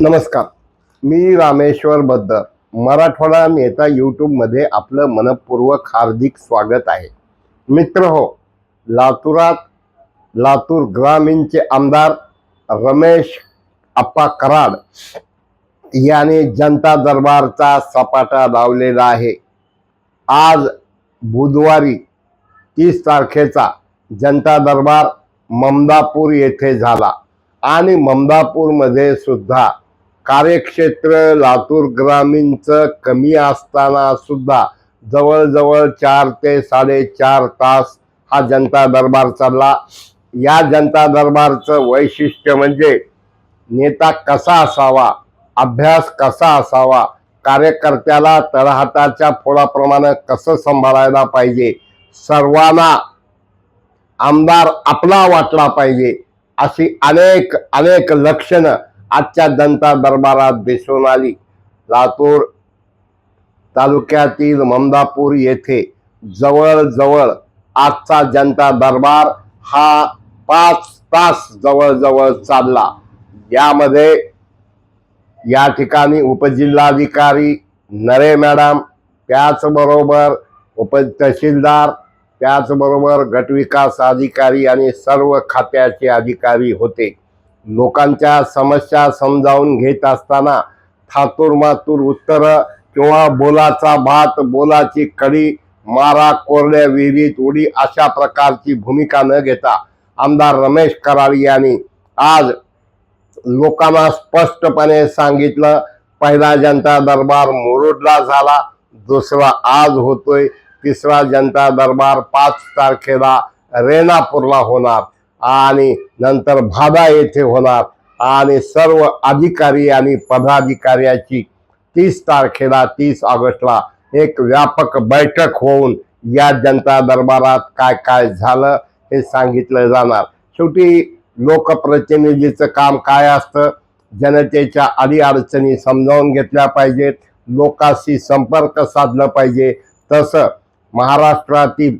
नमस्कार. मी रामेश्वर बद्दर मराठवाडा नेता यूट्यूबमध्ये आपलं मनपूर्वक हार्दिक स्वागत आहे. मित्र हो लातूरात लातूर ग्रामीणचे आमदार रमेश अप्पा कराड याने जनता दरबारचा सपाटा लावलेला आहे. आज बुधवारी तीस तारखेचा जनता दरबार ममदापूर येथे झाला आणि ममदापूरमध्ये सुद्धा कार्यक्षेत्र लातूर ग्रामीणचं कमी असताना सुद्धा जवळजवळ चार ते साडेचार तास हा जनता दरबार चालला. या जनता दरबारचं वैशिष्ट्य म्हणजे नेता कसा असावा अभ्यास कसा असावा कार्यकर्त्याला तळहाताच्या फोडाप्रमाणे कसं सांभाळायला पाहिजे सर्वांना आमदार आपला वाटला पाहिजे अशी अनेक अनेक लक्षणं आजच्या जनता दरबारात दिसून आली. लातूर तालुक्यातील ममदापूर येथे जवळजवळ आजचा जनता दरबार हा पाच तास जवळजवळ चालला. यामध्ये या ठिकाणी उपजिल्हाधिकारी नरे मॅडम त्याचबरोबर उप तहसीलदार त्याचबरोबर गटविकास अधिकारी आणि सर्व खात्याचे अधिकारी होते. लोकांच्या समस्या समजावून घेत असताना थातूर मातूर उत्तर किंवा बोलाचा भात बोलाची कडी मारा कोरड्या विहिरीत उडी अशा प्रकारची भूमिका न घेता आमदार रमेश कराड यांनी आज लोकांना स्पष्टपणे सांगितलं पहिला जनता दरबार मुरुडला झाला दुसरा आज होतोय तिसरा जनता दरबार पाच तारखेला रेणापूरला होणार. आणि नंतर भादा येथे होणार. आणि सर्व अधिकारी आणि पदाधिकाऱ्याची तीस तारखेला तीस ऑगस्टला एक व्यापक बैठक होऊन या जनता दरबारात काय काय झालं हे सांगितलं जाणार. शेवटी लोकप्रतिनिधीचं काम काय असतं? जनतेच्या अडीअडचणी समजावून घेतल्या पाहिजेत. लोकांशी संपर्क साधलं पाहिजे. तसं महाराष्ट्रातील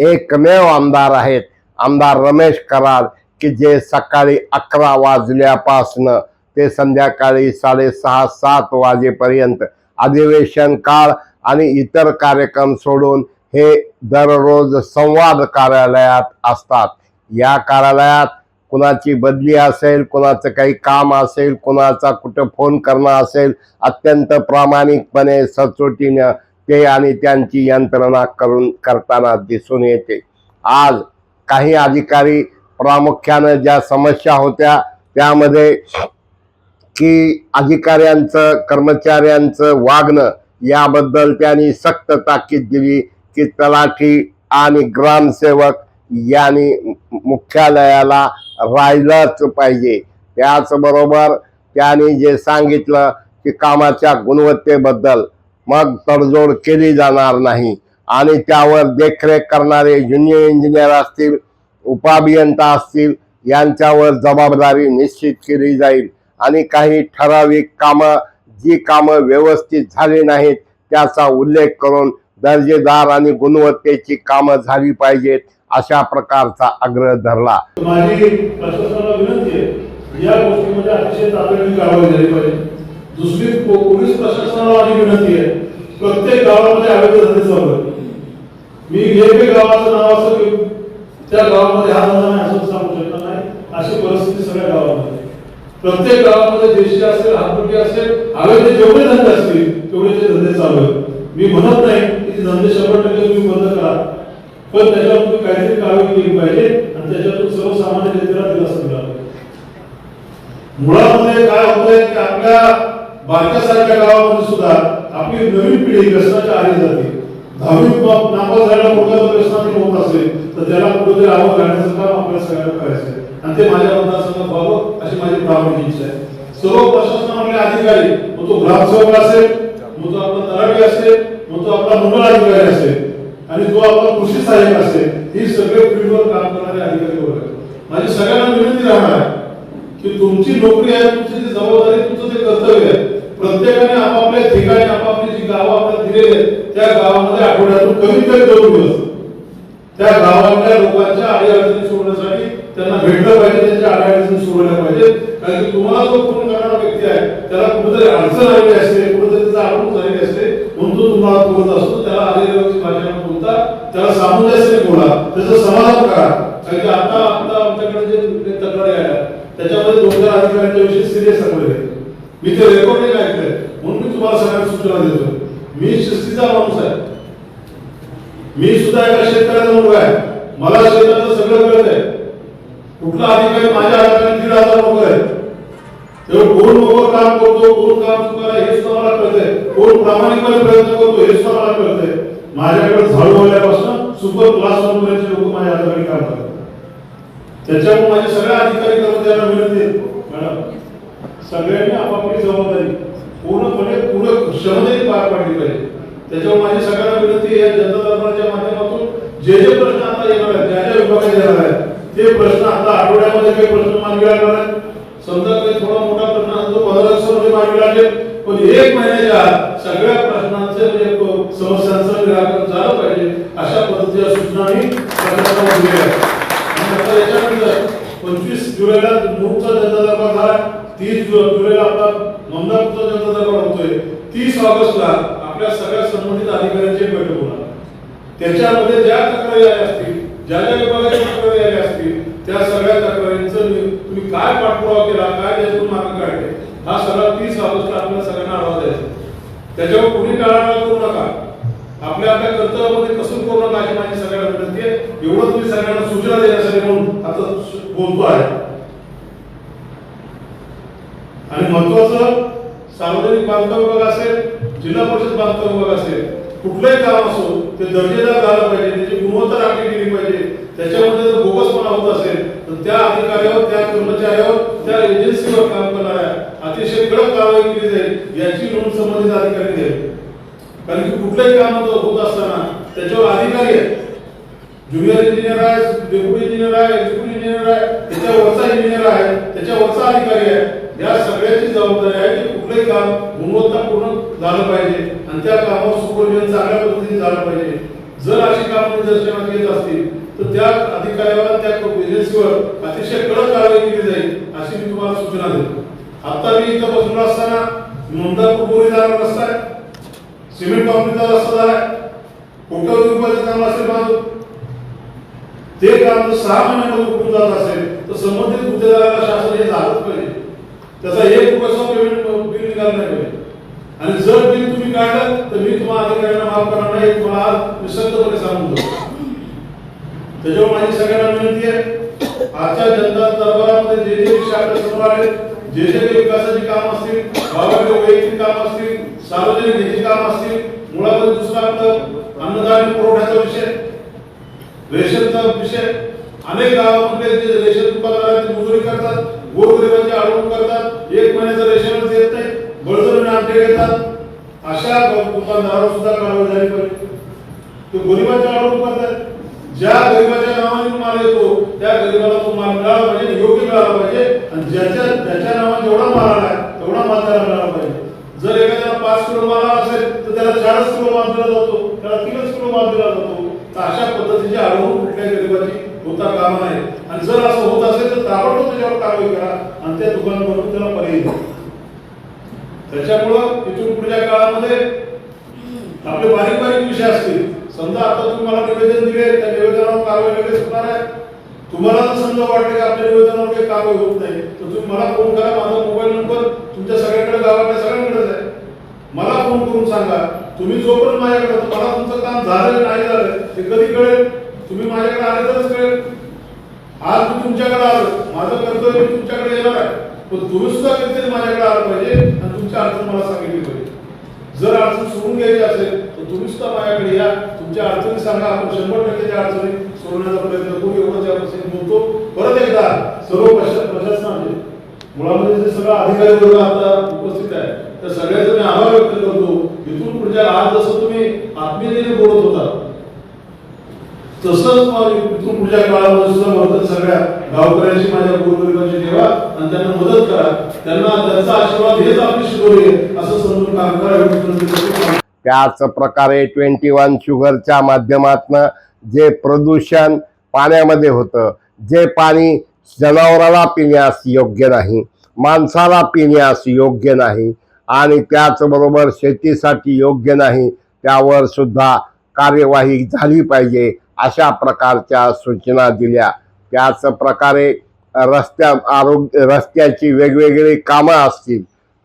एकमेव आमदार आहेत आमदार रमेश कराड की जे सकाळी अकरा वाजल्यापासनं ते संध्याकाळी साडेसहा सात वाजेपर्यंत अधिवेशन काळ आणि इतर कार्यक्रम सोडून हे दररोज संवाद कार्यालयात असतात. या कार्यालयात कुणाची बदली असेल कुणाचं काही काम असेल कुणाचा कुठं फोन करणं असेल अत्यंत प्रामाणिकपणे सचोटीनं ते आणि त्यांची यंत्रणा करून करताना दिसून येते. आज काही अधिकारी प्रामुख्यानं ज्या समस्या होत्या त्यामध्ये की अधिकाऱ्यांचं कर्मचाऱ्यांचं वागणं याबद्दल त्यांनी सक्त ताकीद दिली की तलाठी आणि ग्रामसेवक यांनी मुख्यालयाला राहिलंच पाहिजे. त्याचबरोबर त्यांनी जे सांगितलं की कामाच्या गुणवत्तेबद्दल मग तडजोड केली जाणार नाही. आणि त्यावर देखरेख करणारे ज्युनियर इंजिनियर असतील उपाभियंता असतील यांच्यावर जबाबदारी निश्चित केली जाईल. आणि काही ठराविक कामं जी कामं व्यवस्थित झाली नाहीत त्याचा उल्लेख करून दर्जेदार आणि गुणवत्तेची कामं झाली पाहिजेत अशा प्रकारचा आग्रह धरला. माझी या गोष्टीमध्ये अतिशय तातडीने कारवाई झाली पाहिजे. दुसरी पोलीस प्रशासनाला माझी विनंती आहे प्रत्येक गावामध्ये आरोग्य धंदे चालू आहेत. मी जे एक गावाचं नाव असं घेऊ त्या गावामध्ये हा धंदा नाही असं सांगू शकत नाही. अशी परिस्थिती सगळ्या गावामध्ये प्रत्येक गावामध्ये देशी असेल हातपुटी असेल ते जेवढे धंदे असतील तेवढे ते धंदे चालू आहेत. मी म्हणत नाही की ते धंदे शंभर टक्के तुम्ही बंद करा. पण त्याच्यावर तुम्ही काहीतरी कारवाई केली पाहिजे आणि त्याच्यातून सर्वसामान्य जनतेला दिलासा दिला पाहिजे. मुळामध्ये काय होतंय की आपल्या बारक्यासारख्या गावामध्ये सुद्धा आपली नवीन पिढी व्यसनाच्या आली जाते. दहावी नापास मुलगा जर होत असेल तर त्याला कुठेतरी आवड घालण्याचं काम आपल्याला सगळ्यांना करायचं आहे. आणि ते माझ्या मतदारसंघात व्हावं अशी माझी प्रामाणिक इच्छा आहे. सर्व प्रशासनामधले अधिकारी मग तो ग्रामसेवक असेल मग तो आपला तलाठी असेल मग तो आपला मंडळ अधिकारी असेल आणि जो आपला कृषी सहाय्यक असेल ही सगळे फील्डवर मी ते रेकॉर्डिंग ऐकलंय. म्हणून मी तुम्हाला सगळ्यांना सूचना देतो. मी शिस्तीचा माणूस आहे. मी सुद्धा एका शेतकऱ्याचा मुलगा आहे. मला शेताचं सगळं कळत आहे कुठला अधिकारी माझ्या हाताने दीड हजार नोकर आहे तेव्हा कोण नोकर काम करतो कोण काम चुकायला हेच तर मला कळतंय. कोण प्रामाणिकपणे प्रयत्न करतो हेच तर मला कळतंय. माझ्याकडे झाडू वाल्यापासून सुपर क्लास वन लोक माझ्या हाताने काम करतात. त्याच्यामुळे माझे सगळ्या अधिकारी कर्मचाऱ्यांना विनंती आहे. मॅडम सगळ्यांनी आपापली जबाबदारी. पूर्णपणे पुढे क्षमतेने पार पाडली पाहिजे. त्याच्यावर माझी सगळ्यांना विनंती आहे जनता दरबारच्या माध्यमातून जे जे प्रश्न आता येणार आहेत ज्या ज्या विभागात येणार आहेत ते प्रश्न आता आठवड्यामध्ये काही प्रश्न मार्गी लागणार आहेत. समजा काही थोडा मोठा प्रश्न असतो पंधरा दिवसामध्ये मार्गी लागेल. पण एक महिन्याच्या सगळ्या प्रश्नांचे म्हणजे समस्यांचं निराकरण झालं पाहिजे अशा पद्धतीच्या सूचना मी प्रशासनाला दिल्या आहेत. आणि आता याच्यानंतर पंचवीस जुलैला मूळचा जनता दरबार झाला तीस जु- जुलैला आपला ममदापूरचा जनता दरबार होतोय तीस ऑगस्टला आपल्या सगळ्या संबंधित अधिकाऱ्यांची एक बैठक होणार त्याच्यामध्ये ज्या तक्रारी आल्या असतील ज्या ज्या विभागाच्या तक्रारी आल्या असतील त्या सगळ्या तक्रारींचं तुम्ही काय पाठपुरावा केला काय त्यातून मार्ग काढले हा सगळा तीस ऑगस्ट आपल्या सगळ्यांना आढावा द्यायचा. त्याच्यावर कुणी टाळाटाळ करू नका. आपल्या आपल्या कर्तव्यामध्ये कसून करू नका अशी माझी सगळ्यांना विनंती आहे. एवढं तुम्ही सगळ्यांना सूचना देण्यासाठी म्हणून आता बोलतो आहे. आणि महत्वाचं सार्वजनिक बांधकाम विभाग असेल जिल्हा परिषद बांधकाम विभाग असेल कुठलंही काम असो ते दर्जेदार झालं पाहिजे त्याची गुणवत्ता राखली गेली पाहिजे. त्याच्यामध्ये जर बोगसपणा होत असेल तर त्या अधिकाऱ्यावर त्या कर्मचाऱ्यावर त्या एजन्सीवर काम करणाऱ्या अतिशय कडक कारवाई केली जाईल याची नोंद संबंधित अधिकारी घ्यावी. कारण की कुठलंही काम होत होत असताना त्याच्यावर अधिकारी आहे ज्युनियर इंजिनियर आहे डेप्युटी इंजिनियर आहे एक्झिक्युटिव्ह इंजिनियर आहे त्याच्यावरचा इंजिनियर आहे त्याच्यावरचा अधिकारी आहे. या सगळ्याची जबाबदारी आहे की कुठलंही काम गुणवत्तापूर्ण झालं पाहिजे आणि त्या कामावर सुपरविजन चांगल्या पद्धतीने झालं पाहिजे. जर अशी कामं निदर्शनात येत असतील तर त्या अधिकाऱ्यावर त्या एजन्सीवर अतिशय कडक कारवाई केली जाईल अशी मी तुम्हाला सूचना देतो. आता मी इथं बसलो असताना नोंदापूर बोरी जाणार रस्ता आहे सिमेंट कॉन्क्रीटचा रस्ता झालाय कोट्यावधी रुपयाचं काम असेल माझं. ते काम जर सहा महिन्यामध्ये उठून जात असेल तर संबंधित उद्योगाला शासन हे झालंच पाहिजे. त्याचा एक रुपयाचा पेमेंट बिल निघालं नाही पाहिजे. आणि जर बिल तुम्ही काढलं तर मी तुम्हाला अधिकाऱ्यांना माफ करणार नाही हे तुम्हाला आज निसर्गपणे सांगून देतो त्याच्यामुळे माझी सगळ्यांना विनंती आहे. आजच्या जनता दरबारामध्ये जे जे विषय आपल्यासमोर आहेत जे जे काही विकासाची काम असतील गावाकडे वैयक्तिक काम असतील सार्वजनिक निधी काम असतील मुळामध्ये दुसरा आपलं अन्नधान्य पुरवठ्याचा विषय रेशनचा विषय अनेक गावामध्ये जे रेशन दुकानदार मजुरी करतात गोरगरिबांची अडवणूक करतात एक महिन्याचं रेशनच येत नाही बळजबरीने आणते घेतात. अशा दुकानदारावर सुद्धा कारवाई झाली पाहिजे ते गरिबांच्या अडवणूक करतात. ज्या गरिबाच्या नावाने माल येतो त्या गरिबाला तो माल मिळाला पाहिजे योग्य मिळाला पाहिजे. आणि ज्याच्या ज्याच्या नावाने जेवढा माल आहे तेवढा माल त्याला मिळाला पाहिजे. जर एखाद्याला पाच किलो माल असेल तर त्याला चारच किलो माल दिला जातो त्याला तीनच किलो माल दिला जातो. तर अशा पद्धतीची अडवणूक कुठल्याही गरीबाची होता कामा नये. आणि जर असं होत असेल तर ताबडतोब त्याच्यावर कारवाई करा आणि त्या दुकानावरून त्याला पर्याय द्या. त्याच्यामुळं इथून पुढच्या काळामध्ये आपले बारीक बारीक विषय असतील समजा आता तुम्ही मला निवेदन दिले त्या निवेदनावर कारवाई लगेच होणार आहे. तुम्हाला जर समजा वाटलं की आपल्या निवेदनावर काही कारवाई होत नाही तर तुम्ही मला फोन करा. माझा मोबाईल नंबर तुमच्या सगळ्याकडे गावाकडे सगळ्यांकडेच आहे. मला फोन करून सांगा. तुम्ही जोपर्यंत माझ्याकडे मला तुमचं काम झालं नाही झालं ते कधी कळेल? तुम्ही माझ्याकडे आले तरच कळेल. आज मी तुमच्याकडे आलो. माझं कर्तव्य तुमच्याकडे येणार आहे. पण तुम्ही सुद्धा कधीतरी माझ्याकडे आलं पाहिजे आणि तुमची अडचण मला सांगितली पाहिजे. जर अडचण सोडून घ्यायची असेल तर तुम्ही सुद्धा माझ्याकडे या. तुमच्या अडचणी सांगा. आपण शंभर टक्के अडचणी सोडवण्याचा प्रयत्न करू. एवढं या प्रसंगी बोलतो. परत एकदा सर्व प्रशासनाने प्रशासनाचे मुळामध्ये जे सगळा अधिकारी वर्ग आता उपस्थित आहे त्या सगळ्याचा मी आभार व्यक्त करतो. इथून पुढच्या आज जसं तुम्ही आत्मीयतेने बोलत होता तसंच इथून पुढच्या काळामध्ये सुद्धा वर्तन सगळ्या गावकऱ्यांशी माझ्या गोरगरिबांची ठेवा आणि त्यांना मदत करा. त्यांना त्यांचा आशीर्वाद हेच आपली शिकवली असं समजून काम करा. त्याच प्रकारे ट्वेंटी वन शुगरच्या माध्यमातनं जे प्रदूषण पाण्यामध्ये होतं जे पाणी जनावराला पिण्यास योग्य नाही माणसाला पिण्यास योग्य नाही आणि त्याचबरोबर शेतीसाठी योग्य नाही त्यावर सुद्धा कार्यवाही झाली पाहिजे अशा प्रकारच्या सूचना दिल्या. त्याच प्रकारे रस्त्या आरोग्य रस्त्याची वेगवेगळी कामं असतील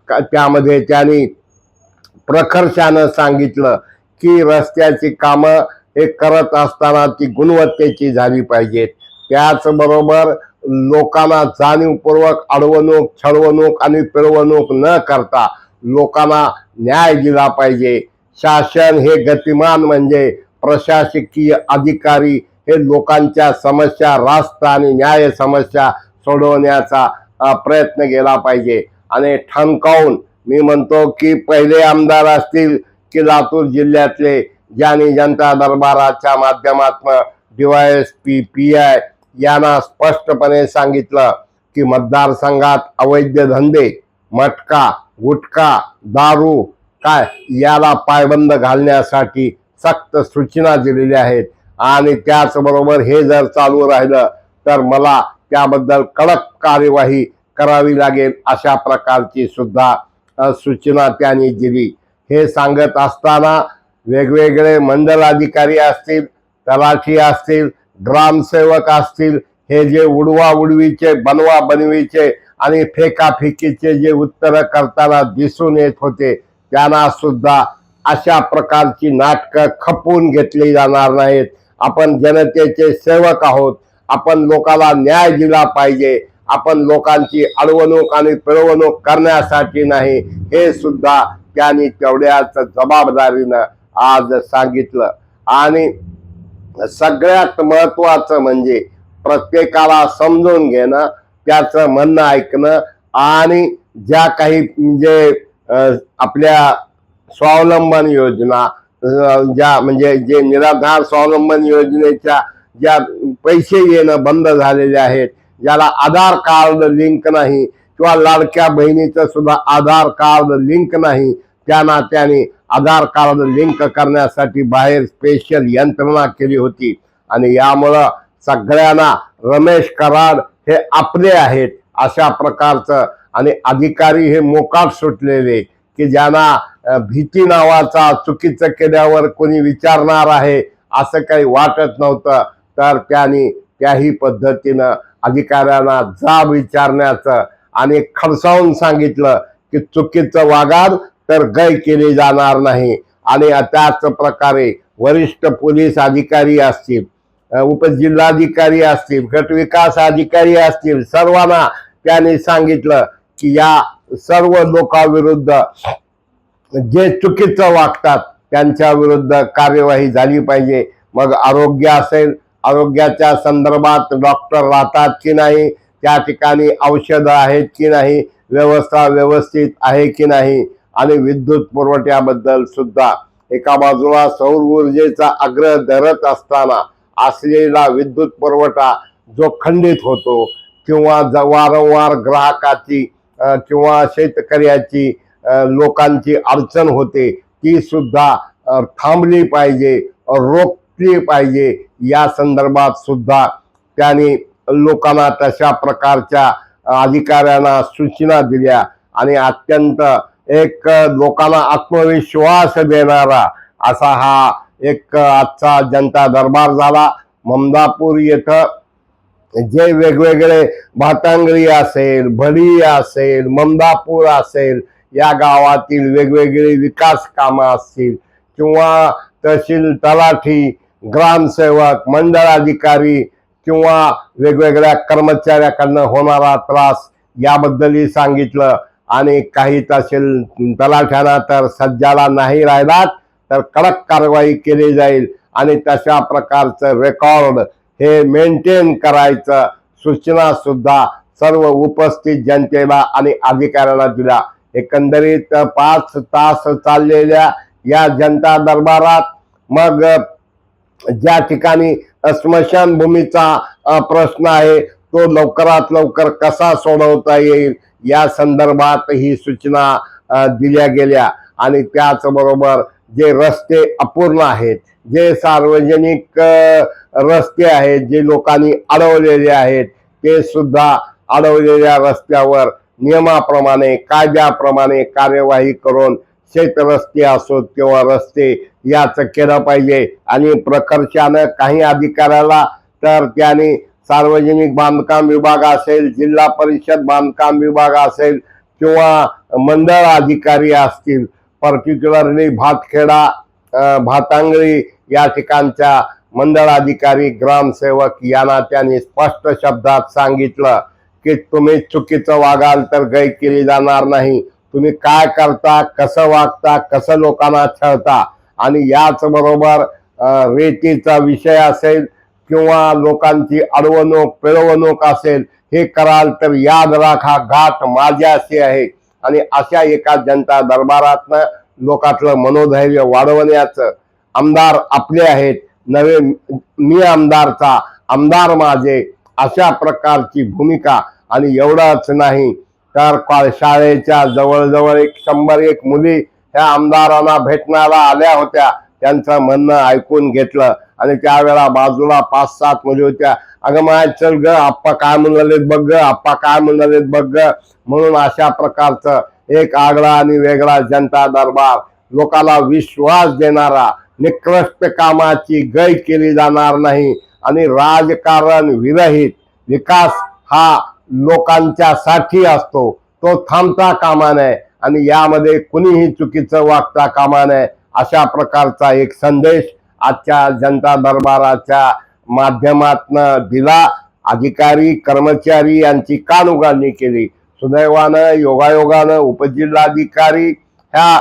का- त्यामध्ये त्यांनी प्रखर्षानं सांगितलं की रस्त्याची कामं हे करत असताना ती गुणवत्तेची झाली पाहिजेत. त्याचबरोबर लोकांना जाणीवपूर्वक अडवणूक छळवणूक आणि पिळवणूक न करता लोकांना न्याय दिला पाहिजे. शासन हे गतिमान म्हणजे प्रशासकीय अधिकारी हे लोकांच्या समस्या रास्त आणि न्याय समस्या सोडवण्याचा प्रयत्न केला पाहिजे. आणि ठणकावून मी म्हणतो की पहिले आमदार असतील की लातूर जिल्ह्यातले ज्यांनी जनता दरबाराच्या माध्यमातून डीवायएसपी पी आय यांना स्पष्टपणे सांगितलं की मतदारसंघात अवैध धंदे मटका गुटखा दारू काय याला पायबंद घालण्यासाठी सक्त सूचना दिलेल्या आहेत. आणि त्याचबरोबर हे जर चालू राहिलं तर मला त्याबद्दल कडक कार्यवाही करावी लागेल अशा प्रकारची सुद्धा सूचना त्यांनी दिली. हे सांगत असताना वेगवेगळे मंडल अधिकारी असतील तलाठी असतील ग्रामसेवक असतील हे जे उडवा उडवीचे बनवा बनवीचे आणि फेकाफेकीचे जे उत्तर करताना दिसून येत होते त्यांना सुद्धा अशा प्रकारची नाटकं खपवून घेतली जाणार नाहीत. आपण जनतेचे सेवक आहोत. आपण लोकांना न्याय दिला पाहिजे. आपण लोकांची अडवणूक आणि पिळवणूक करण्यासाठी नाही हे सुद्धा त्यांनी तेवढ्याच जबाबदारीनं आज सांगितलं. आणि सगळ्यात महत्वाचं म्हणजे प्रत्येकाला समजून घेणं त्याचं म्हणणं ऐकणं आणि ज्या काही म्हणजे आपल्या स्वावलंबन योजना ज्या म्हणजे जे निराधार स्वावलंबन योजनेच्या ज्या पैसे येणं बंद झालेले आहेत ज्याला आधार कार्ड लिंक नाही किंवा लाडक्या बहिणीचं सुद्धा आधार कार्ड लिंक नाही. त्या नात्याने आधार कार्ड लिंक करण्यासाठी बाहेर स्पेशल यंत्रणा केली होती. आणि यामुळं सगळ्यांना रमेश कराड हे आपले आहेत अशा प्रकारचं. आणि अधिकारी हे मोकाट सुटलेले की ज्यांना भीती नावाचा चुकीचं केल्यावर कोणी विचारणार आहे असं काही वाटत नव्हतं. तर त्यांनी त्याही पद्धतीनं अधिकाऱ्यांना जाब विचारण्याचं आणि खडसावून सांगितलं की चुकीचं वागाल तर गय केली जाणार नाही. आणि त्याच प्रकारे वरिष्ठ पोलीस अधिकारी असतील उपजिल्हाधिकारी असतील गटविकास अधिकारी असतील सर्वांना त्यांनी सांगितलं की या सर्व लोकांविरुद्ध जे चुकीचं वागतात त्यांच्या विरुद्ध कार्यवाही झाली पाहिजे. मग आरोग्य असेल आरोग्याच्या संदर्भात डॉक्टर राहतात की नाही त्या ठिकाणी औषधं आहेत की नाही व्यवस्था व्यवस्थित आहे की नाही आणि विद्युत पुरवठ्याबद्दल सुद्धा. एका बाजूला सौर ऊर्जेचा आग्रह धरत असताना असलेला विद्युत पुरवठा जो खंडित होतो किंवा ज- वारंवार ग्राहकाची किंवा शेतकऱ्याची लोकांची अडचण होते ती सुद्धा थांबली पाहिजे रोखली पाहिजे या संदर्भात सुद्धा त्यांनी लोकांना तशा प्रकारच्या अधिकाऱ्यांना सूचना दिल्या आणि अत्यंत एक लोकांना आत्मविश्वास देणारा असा हा एक आजचा जनता दरबार झाला. ममदापूर येथं जे वेगवेगळे भातांगळी असेल भडी असेल ममदापूर असेल या गावातील वेगवेगळी विकास कामं असतील किंवा तहसील तलाठी ग्रामसेवक मंडळ अधिकारी किंवा वेगवेगळ्या कर्मचाऱ्याकडनं होणारा त्रास याबद्दलही सांगितलं. आणि काही तहसील तलाठ्यांना तर सज्जाला नाही राहिलात तर कडक कारवाई केली जाईल. आणि तशा प्रकारचं रेकॉर्ड हे मेंटेन करायचं सूचना सुद्धा सर्व उपस्थित जनतेला आणि अधिकाऱ्यांना दिल्या. एकंदरीत पाच तास चाललेल्या या जनता दरबारात मग ज्या ठिकाणी स्मशानभूमीचा प्रश्न आहे तो लवकरात लवकर कसा सोडवता येईल या संदर्भात ही सूचना दिल्या गेल्या. आणि त्याचबरोबर जे रस्ते अपूर्ण आहेत जे सार्वजनिक रस्ते आहेत जे लोकांनी अडवलेले आहेत ते सुद्धा अडवलेल्या रस्त्यावर नियमाप्रमाणे कायद्याप्रमाणे कार्यवाही करून शेत रस्ते असोत किंवा रस्ते याचं केलं पाहिजे. आणि प्रकर्षानं काही अधिकाऱ्याला तर त्याने सार्वजनिक बांधकाम विभाग असेल जिल्हा परिषद बांधकाम विभाग असेल किंवा मंडळ अधिकारी असतील पर्टिक्युलरली भातखेडा भातांगळी या ठिकाणच्या मंडळ अधिकारी ग्रामसेवक यांना त्यांनी स्पष्ट शब्दात सांगितलं की तुम्ही चुकीचं वागाल तर गय केली जाणार नाही. तुम्ही काय करता कसं वागता कसं लोकांना छळता? आणि याच बरोबर रेतीचा विषय असेल किंवा लोकांची अडवणूक पिळवणूक असेल हे कराल तर याद राखा घाट माझ्याशी आहे. आणि अशा एका जनता दरबारातनं लोकातलं मनोधैर्य वाढवण्याचं आमदार आपले आहेत. नवे मी आमदारचा आमदार माझे अशा प्रकारची भूमिका. आणि एवढंच नाही तर का- शाळेच्या जवळजवळ एक शंभर एक मुली ह्या आमदारांना भेटण्याला आल्या होत्या. त्यांचं म्हणणं ऐकून घेतलं. आणि त्यावेळेला बाजूला पाच सात मुली होत्या. अगं माय चल ग आप्पा काय म्हणालेत बघ ग आप्पा काय म्हणालेत बघ ग. म्हणून अशा प्रकारचं एक आगळा आणि वेगळा जनता दरबार लोकाला विश्वास देणारा निकृष्ट कामाची गय केली जाणार नाही. आणि राजकारण विरहित. विकास हा लोकांच्या साठी असतो. तो थांबता कामा नये आणि यामध्ये कुणीही चुकीचं वागता कामा नये अशा प्रकारचा एक संदेश आजच्या जनता दरबाराच्या माध्यमातनं दिला. अधिकारी कर्मचारी यांची कान उघडणी केली. सुदैवानं योगायोगानं उपजिल्हाधिकारी ह्या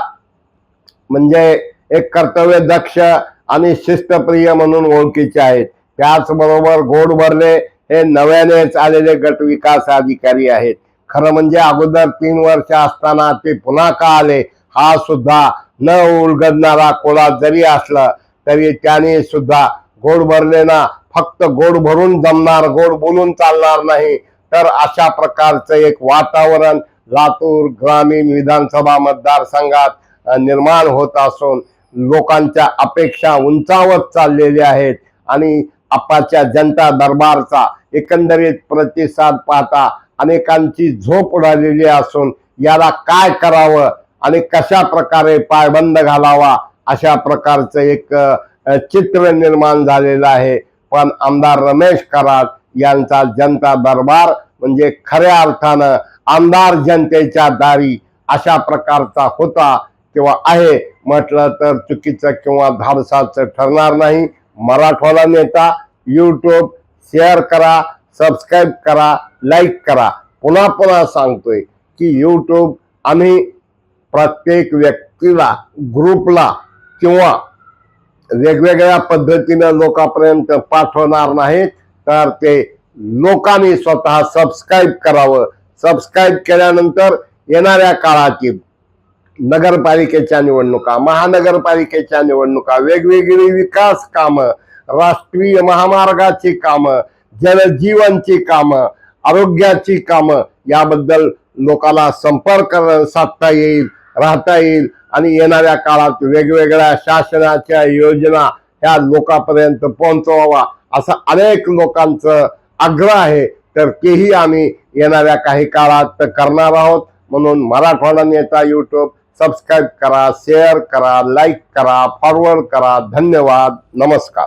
म्हणजे एक कर्तव्य दक्ष आणि शिस्तप्रिय म्हणून ओळखीचे आहेत. त्याचबरोबर गोड भरले हे नव्यानेच आलेले गट विकास अधिकारी आहेत. खरं म्हणजे अगोदर तीन वर्ष असताना ते पुन्हा का आले हा सुद्धा न उलगडणारा कोळा जरी असला तरी त्याने सुद्धा गोड भरले ना. फक्त गोड भरून जमणार गोड बोलून चालणार नाही. तर अशा प्रकारचं एक वातावरण लातूर ग्रामीण विधानसभा मतदारसंघात निर्माण होत असून लोकांच्या अपेक्षा उंचावत चाललेल्या आहेत. आणि आपाच्या जनता दरबारचा एकंदरीत प्रतिसाद पाहता अनेकांची झोप उडालेली असून याला काय करावं आणि कशा प्रकारे पायबंद घालावा अशा प्रकारचं एक चित्र निर्माण झालेलं आहे. पण आमदार रमेश कराड यांचा जनता दरबार म्हणजे खऱ्या अर्थानं आमदार जनतेच्या दारी अशा प्रकारचा होता किंवा आहे म्हटलं तर चुकीचं किंवा धाडसाचं ठरणार नाही. मराठवाडा नेता यूट्यूब शेअर करा सबस्क्राईब करा लाईक करा. पुन्हा पुन्हा सांगतोय की यूट्यूब आम्ही प्रत्येक व्यक्तीला ग्रुपला किंवा वेगवेगळ्या पद्धतीनं लोकांपर्यंत पाठवणार नाहीत तर ते लोकांनी स्वतः सबस्क्राईब करावं. सबस्क्राईब केल्यानंतर येणाऱ्या काळातील नगरपालिकेच्या निवडणुका महानगरपालिकेच्या निवडणुका वेगवेगळी विकास कामं राष्ट्रीय महामार्गाची कामं जलजीवनची कामं आरोग्याची कामं याबद्दल लोकांना संपर्क साधता येईल राहता येईल आणि येणाऱ्या काळात वेगवेगळ्या शासनाच्या योजना ह्या लोकांपर्यंत पोहोचवावा असं अनेक लोकांचं आग्रह आहे. तर तेही आम्ही येणाऱ्या काही काळात करणार आहोत. म्हणून मराठवाडा नेता यूट्यूब सबस्क्राईब करा शेअर करा लाईक करा फॉरवर्ड करा. धन्यवाद. नमस्कार.